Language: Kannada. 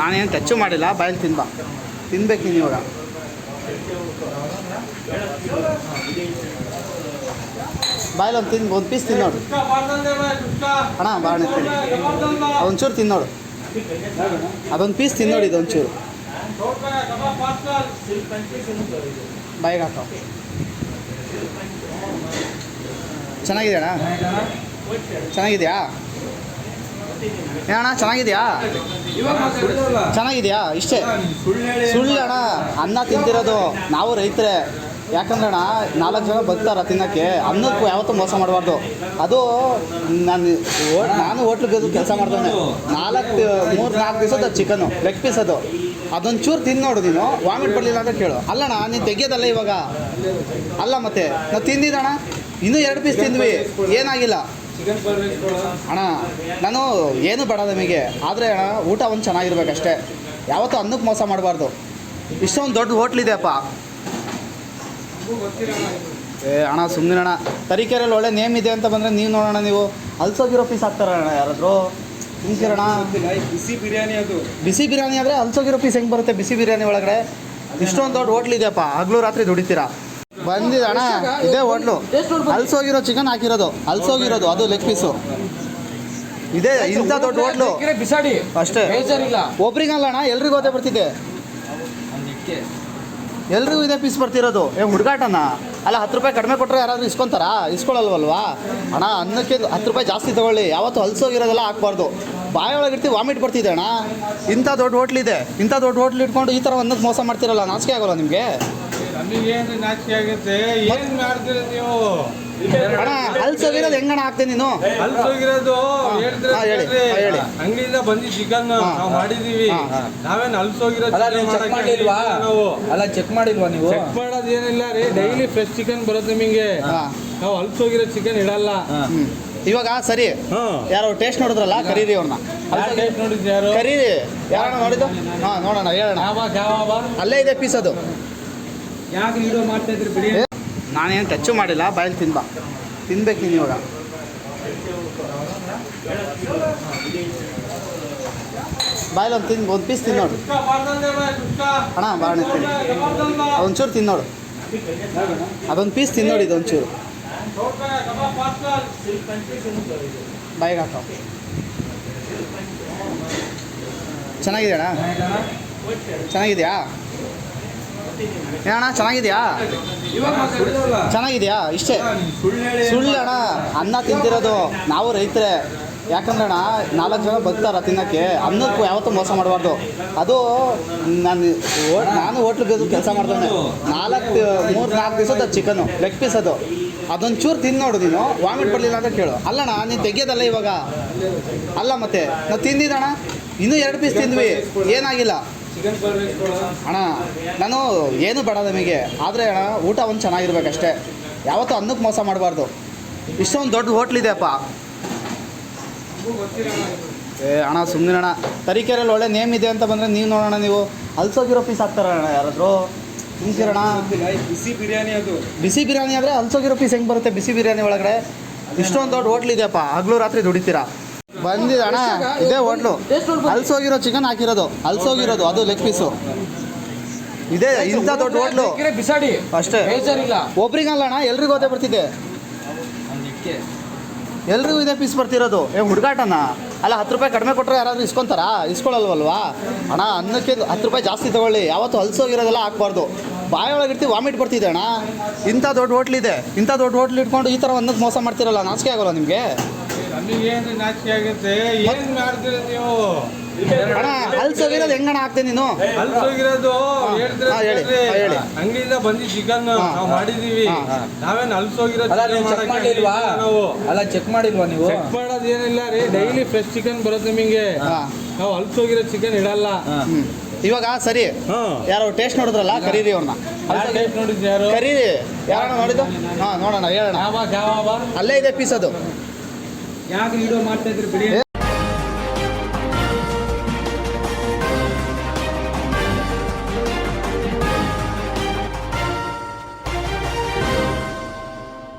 ನಾನೇನು ಟಚ್ಚು ಮಾಡಿಲ್ಲ, ಬಾಯಲ್ಲಿ ತಿನ್ಬಾ. ತಿನ್ಬೇಕು ನೀನು ಇವಾಗ. ಬಾಯಲ್ಲಿ ಒಂದು ತಿನ್, ಒಂದು ಪೀಸ್ ತಿನ್ನೋಡು. ಅಣ್ಣ ಬಾಳೆ ತಿನ್ನಿ. ಒಂಚೂರು ತಿನ್ನೋಡು. ಅದೊಂದು ಪೀಸ್ ತಿನ್ನೋಡು ಇದೊಂಚೂರು. ಬಾಯಿಗೆ ಹಾಕೋ. ಚೆನ್ನಾಗಿದೆ ಅಣ್ಣ? ಚೆನ್ನಾಗಿದೆಯಾ? ಏನಣ್ಣ ಚೆನ್ನಾಗಿದೆಯಾ? ಚೆನ್ನಾಗಿದೆಯಾ? ಇಷ್ಟೇ. ಸುಳ್ಳು ಅಣ್ಣ, ಅನ್ನ ತಿಂತಿರೋದು ನಾವು ರೈತರೇ. ಯಾಕಂದ್ರೆ ಅಣ್ಣ, ನಾಲ್ಕು ಜನ ಬರ್ತಾರ ತಿನ್ನೋಕ್ಕೆ, ಅನ್ನಕ್ಕೂ ಯಾವತ್ತೂ ಮೋಸ ಮಾಡಬಾರ್ದು. ಅದು ನಾನು ನಾನು ಹೋಟ್ಲಿಗೆ ಕೆಲಸ ಮಾಡ್ತಾನೆ ನಾಲ್ಕು, ಮೂರು, ನಾಲ್ಕು ದಿವಸದ ಚಿಕನು ಲೆಗ್ ಪೀಸ್ ಅದು. ಅದೊಂಚೂರು ತಿಂದು ನೋಡು ನೀನು ವಾಮಿಟ್ ಬರಲಿಲ್ಲ ಅಂತ ಕೇಳು. ಅಲ್ಲಣ್ಣ, ನೀನು ತೆಗಿಯೋದಲ್ಲ ಇವಾಗ? ಅಲ್ಲ ಮತ್ತೆ, ನಾವು ತಿಂದಿದ್ದಣ್ಣ? ಇನ್ನೂ ಎರಡು ಪೀಸ್ ತಿಂದ್ವಿ. ಏನಾಗಿಲ್ಲ. ಅಣ್ಣ ನಾನು ಏನು ಬೇಡ ನಮಗೆ. ಆದರೆ ಅಣ್ಣ ಊಟ ಒಂದು ಚೆನ್ನಾಗಿರ್ಬೇಕಷ್ಟೇ. ಯಾವತ್ತೂ ಅನ್ನಕ್ಕೆ ಮೋಸ ಮಾಡಬಾರ್ದು. ಇಷ್ಟೊಂದು ದೊಡ್ಡ ಹೋಟ್ಲಿದೆಯಪ್ಪ ಏ ಅಣ್ಣ ಸುಮ್ಮನೆ ಅಣ್ಣ. ತರೀಕೆರೆಯಲ್ಲಿ ಒಳ್ಳೆ ನೇಮ್ ಇದೆ ಅಂತ ಬಂದರೆ ನೀವು ನೋಡೋಣ ನೀವು. ಅಲ್ಸೋಗಿರೋ ಪೀಸ್ ಹಾಕ್ತಾರ ಅಣ್ಣ ಯಾರಾದರೂ? ಹಿಂಗಿರೋಣ ಬಿಸಿ ಬಿರಿಯಾನಿ ಅದು. ಬಿಸಿ ಬಿರಿಯಾನಿ ಆದರೆ ಅಲ್ಸೋಗಿರೋ ಪೀಸ್ ಹೆಂಗೆ ಬರುತ್ತೆ ಬಿಸಿ ಬಿರಿಯಾನಿ ಒಳಗಡೆ? ಇಷ್ಟೊಂದು ದೊಡ್ಡ ಹೋಟ್ಲ್ ಇದೆಯಪ್ಪ. ಹಗಲು ರಾತ್ರಿ ದುಡಿತೀರಾ? ಬಂದಿದೆ ಅಣ್ಣ ಇದೇ ಹೋಟ್ಲು. ಅಲ್ಸೋಗಿರೋ ಚಿಕನ್ ಹಾಕಿರೋದು. ಅಲ್ಸೋಗಿರೋದು ಅದು ಲೆಗ್ ಪೀಸು. ಇದೇ ಇಂಥ ದೊಡ್ಡ ಹೋಟ್ಲು. ಬಿಸಾಡಿ. ಅಷ್ಟೇ. ಒಬ್ರಿಗಲ್ಲ ಅಣ್ಣ ಎಲ್ರಿಗೂ ಅದೇ ಬರ್ತಿದೆ. ಎಲ್ರಿಗೂ ಇದೇ ಪೀಸ್ ಬರ್ತಿರೋದು. ಏ ಹುಡುಗಾಟನ? ಅಲ್ಲ ಹತ್ತು ರೂಪಾಯಿ ಕಡಿಮೆ ಕೊಟ್ಟರೆ ಯಾರಾದರೂ ಇಸ್ಕೊಂತಾರಾ? ಇಸ್ಕೊಳ್ಳಲ್ವಲ್ವಾ? ಅಣ್ಣ ಅನ್ನಕ್ಕೆ ಹತ್ತು ರೂಪಾಯಿ ಜಾಸ್ತಿ ತೊಗೊಳ್ಳಿ. ಯಾವತ್ತು ಹಲ್ಸೋಗಿರೋದೆಲ್ಲ ಹಾಕ್ಬಾರ್ದು. ಬಾಯೊಳಗೆ ಇರ್ತೀವಿ ವಾಮಿಟ್ ಬರ್ತಿದೆ ಅಣ್ಣ. ಇಂಥ ದೊಡ್ಡ ಹೋಟ್ಲಿದೆ. ಇಂಥ ದೊಡ್ಡ ಹೋಟ್ಲ್ ಇಟ್ಕೊಂಡು ಈ ಥರ ಅನ್ನಕ್ಕೆ ಮೋಸ ಮಾಡ್ತಿರಲ್ಲ ನಾಚಿಕೆ ಆಗೋಲ್ಲ ನಿಮಗೆ? ನಮಗೇನು ನಾಚಿಕೆ ಆಗುತ್ತೆ ಏನು ಮಾಡ್ತೀರಿ ನೀವು? ಅಣ್ಣ ಹಲ್ಸೋಗಿರೋದು ಹೆಂಗಣ ಹಾಕ್ತೀನಿ ನೀನು? ಅಲ್ಸೋಗಿರೋದು ಹೇಳಿದ್ರೆ ಹೇಳಿ. ಅಂಗಡಿಯಿಂದ ಬಂದಿ ಚಿಕನ್ ನಾವು ಮಾಡಿದೀವಿ. ನಾವೇನ್ ಅಲ್ಸೋಗಿರೋ ಅಲ್ಲ ನೀವು. ಅಲ್ಲ ಚೆಕ್ ಮಾಡಿಲ್ವಾ ನೀವು? ಚೆಕ್ ಮಾಡೋದು ಏನಿಲ್ಲ ರೀ ಡೈಲಿ ಫ್ರೆಶ್ ಚಿಕನ್ ಬರುತ್ತೆ ನಿಮಗೆ. ನಾವು ಅಲ್ಸೋಗಿರೋ ಚಿಕನ್ ಇಡಲ್ಲ. ಇವಾಗ ಸರಿ ಯಾರು ಟೇಸ್ಟ್ ನೋಡಿದ್ರಲ್ಲ ಕರೀರಿ ಅವ್ರನ್ನ ಕರೀರಿ. ಯಾರಣ್ಣ ನೋಡಿದ್ದು ಹಾ ನೋಡೋಣ ಹೇಳೋಣ. ಅಲ್ಲೇ ಇದೆ ಪೀಸ್ ಅದು. ಯಾಕೆ ವಿಡಿಯೋ ಮಾಡ್ತಾ ಬಿಡಿ? ನಾನೇನು ಟಚ್ಚು ಮಾಡಿಲ್ಲ, ಬಾಯಲ್ಲಿ ತಿನ್ಬಾ. ತಿನ್ಬೇಕು ನೀನು ಇವಾಗ. ಬಾಯಲ್ಲಿ ಒಂದು ತಿನ್, ಒಂದು ಪೀಸ್ ತಿನ್ನೋಡು. ಅಣ್ಣ ಬಾಳೆ ತಿನ್ನಿ. ಒಂಚೂರು ತಿನ್ನೋಡು. ಅದೊಂದು ಪೀಸ್ ತಿನ್ನೋಡು ಇದು ಒಂಚೂರು ಬಾಯಿಗೆ ಹಾಕೋ. ಚೆನ್ನಾಗಿದೆಯಣ್ಣ ಚೆನ್ನಾಗಿದೆಯಾ? ಏನಣ್ಣ ಚೆನ್ನಾಗಿದ್ಯಾ? ಚೆನ್ನಾಗಿದೆಯಾ? ಇಷ್ಟೇ. ಸುಳ್ಳು ಅಣ್ಣ, ಅನ್ನ ತಿಂತಿರೋದು ನಾವು ರೈತರೇ. ಯಾಕಂದ್ರೆ ಅಣ್ಣ, ನಾಲ್ಕು ಜನ ಬರ್ತಾರ ತಿನ್ನೋಕ್ಕೆ, ಅನ್ನಕ್ಕೂ ಯಾವತ್ತೂ ಮೋಸ ಮಾಡಬಾರ್ದು. ಅದು ನಾನು ನಾನು ನಾನು ಹೋಟ್ಲಿಗೆ ಕೆಲಸ ಮಾಡ್ತಾನೆ ನಾಲ್ಕು, ಮೂರು, ನಾಲ್ಕು ದಿವಸದ ಚಿಕನು ಲೆಗ್ ಪೀಸ್ ಅದು. ಅದೊಂಚೂರು ತಿಂದು ನೋಡು ನೀನು ವಾಮಿಟ್ ಬರಲಿಲ್ಲ ಅಂತ ಕೇಳು. ಅಲ್ಲಣ್ಣ, ನೀನು ತೆಗಿಯೋದಲ್ಲ ಇವಾಗ? ಅಲ್ಲ ಮತ್ತೆ ನಾವು ತಿಂದಿದ್ದಣ್ಣ ಇನ್ನೂ ಎರಡು ಪೀಸ್ ತಿಂದ್ವಿ. ಏನಾಗಿಲ್ಲ. ಅಣ್ಣ ನಾನು ಏನು ಬೇಡ ನಮಗೆ. ಆದರೆ ಅಣ್ಣ ಊಟ ಒಂದು ಚೆನ್ನಾಗಿರ್ಬೇಕಷ್ಟೇ. ಯಾವತ್ತೂ ಅನ್ನಕ್ಕೆ ಮೋಸ ಮಾಡಬಾರ್ದು. ಇಷ್ಟೊಂದು ದೊಡ್ಡ ಹೋಟ್ಲಿದೆ ಅಪ್ಪ ಏ ಅಣ್ಣ ಸುಮ್ಮನೆ ಅಣ್ಣ. ತರೀಕೆರೆಯಲ್ಲಿ ಒಳ್ಳೆ ನೇಮ್ ಇದೆ ಅಂತ ಬಂದರೆ ನೀವು ನೋಡೋಣ ನೀವು. ಅಲ್ಸೋಗಿರೋ ಪೀಸ್ ಹಾಕ್ತಾರ ಅಣ್ಣ ಯಾರಾದರೂ? ಹಿಂಗಿರೋಣ ಬಿಸಿ ಬಿರಿಯಾನಿ ಅದು. ಬಿಸಿ ಬಿರಿಯಾನಿ ಆದರೆ ಅಲ್ಸೋಗಿರೋ ಪೀಸ್ ಹೆಂಗೆ ಬರುತ್ತೆ? ಬಿಸಿ ಬಿರಿಯಾನಿ ಒಳಗಡೆ. ಇಷ್ಟೊಂದು ದೊಡ್ಡ ಹೋಟ್ಲ್ ಇದೆಯಪ್ಪ. ಹಗಲು ರಾತ್ರಿ ದುಡಿತೀರಾ? ಬಂದಿದೆ ಅಣ್ಣ ಇದೇ ಹೋಟ್ಲು. ಅಲ್ಸೋಗಿರೋ ಚಿಕನ್ ಹಾಕಿರೋದು. ಅಲ್ಸೋಗಿರೋದು ಅದು ಲೆಗ್ ಪೀಸು ಇದೇ ಇಂಥ ದೊಡ್ಡ ಹೋಟ್ಲು. ಬಿಸಾಡಿ. ಅಷ್ಟೇ. ಒಬ್ರಿಗಲ್ಲ ಅಣ್ಣ ಎಲ್ರಿಗೂ ಅದೇ ಬರ್ತಿದೆ ಎಲ್ರಿಗೂ ಇದೇ ಪೀಸ್ ಬರ್ತಿರೋದು. ಏ ಹುಡುಗಾಟನ? ಅಲ್ಲ ಹತ್ತು ರೂಪಾಯಿ ಕಡಿಮೆ ಕೊಟ್ಟರೆ ಯಾರಾದರೂ ಇಸ್ಕೊಂತಾರಾ? ಇಸ್ಕೊಳ್ಳಲ್ವಲ್ವಾ ಅಣ್ಣ ಅನ್ನಕ್ಕೆ ಹತ್ತು ರೂಪಾಯಿ ಜಾಸ್ತಿ ತೊಗೊಳ್ಳಿ. ಯಾವತ್ತೂ ಹಲ್ಸೋಗಿರೋದೆಲ್ಲ ಹಾಕ್ಬಾರ್ದು. ಬಾಯೊಳಗೆ ಇರ್ತೀವಿ ವಾಮಿಟ್ ಬರ್ತಿದೆ ಅಣ್ಣ. ಇಂಥ ದೊಡ್ಡ ಹೋಟ್ಲಿದೆ. ಇಂಥ ದೊಡ್ಡ ಹೋಟ್ಲ್ ಇಟ್ಕೊಂಡು ಈ ಥರ ಅನ್ನಕ್ಕೆ ಮೋಸ ಮಾಡ್ತಿರಲ್ಲ ನಾಚಿಕೆ ಆಗೋಲ್ಲ ನಿಮಗೆ? ನಮಗೇನು ನಾಚಿಕೆ ಆಗುತ್ತೆ ಏನ್ ಮಾಡ್ತೀರ ನೀವು? ಅಣ್ಣ ಹಲ್ಸೋಗಿರೋದು ಹೆಂಗಣ ಹಾಕ್ತೀನಿ ನೀನು? ಅಲ್ಸೋಗಿರೋದು ಹೇಳಿದ್ರೆ. ಅಂಗಡಿಯಿಂದ ಬಂದಿ ಚಿಕನ್ ನಾವು ಮಾಡಿದೀವಿ. ನಾವೇನ್ ಅಲ್ಸೋಗಿರೋ ಅಲ್ಲ ನೀವು ಚೆಕ್ ಮಾಡಕ್ಕೆ ನಾವು. ಅಲ್ಲ ಚೆಕ್ ಮಾಡಿಲ್ವಾ ನೀವು? ಚೆಕ್ ಮಾಡೋದು ಏನಿಲ್ಲ ರೀ ಡೈಲಿ ಫ್ರೆಶ್ ಚಿಕನ್ ಬರುತ್ತೆ ನಿಮಗೆ. ನಾವು ಅಲ್ಸೋಗಿರೋ ಚಿಕನ್ ಇಡಲ್ಲ. ಇವಾಗ ಸರಿ. ಯಾರು ಟೇಸ್ಟ್ ನೋಡಿದ್ರಲ್ಲ ಕರೀರಿ ಅವ್ರನ್ನ. ಕರೀರಿ. ಯಾರಣ್ಣ ನೋಡಿದ್ದು? ಹಾ ನೋಡೋಣ ಹೇಳೋಣ. ಯಾವ ಯಾವ ಅಲ್ಲೇ ಇದೆ ಪೀಸ್ ಅದು. ಯಾಕೆ ವಿಡಿಯೋ ಮಾಡ್ತಾ ಇದ್ರಿ ಬಿಡಿ ಏ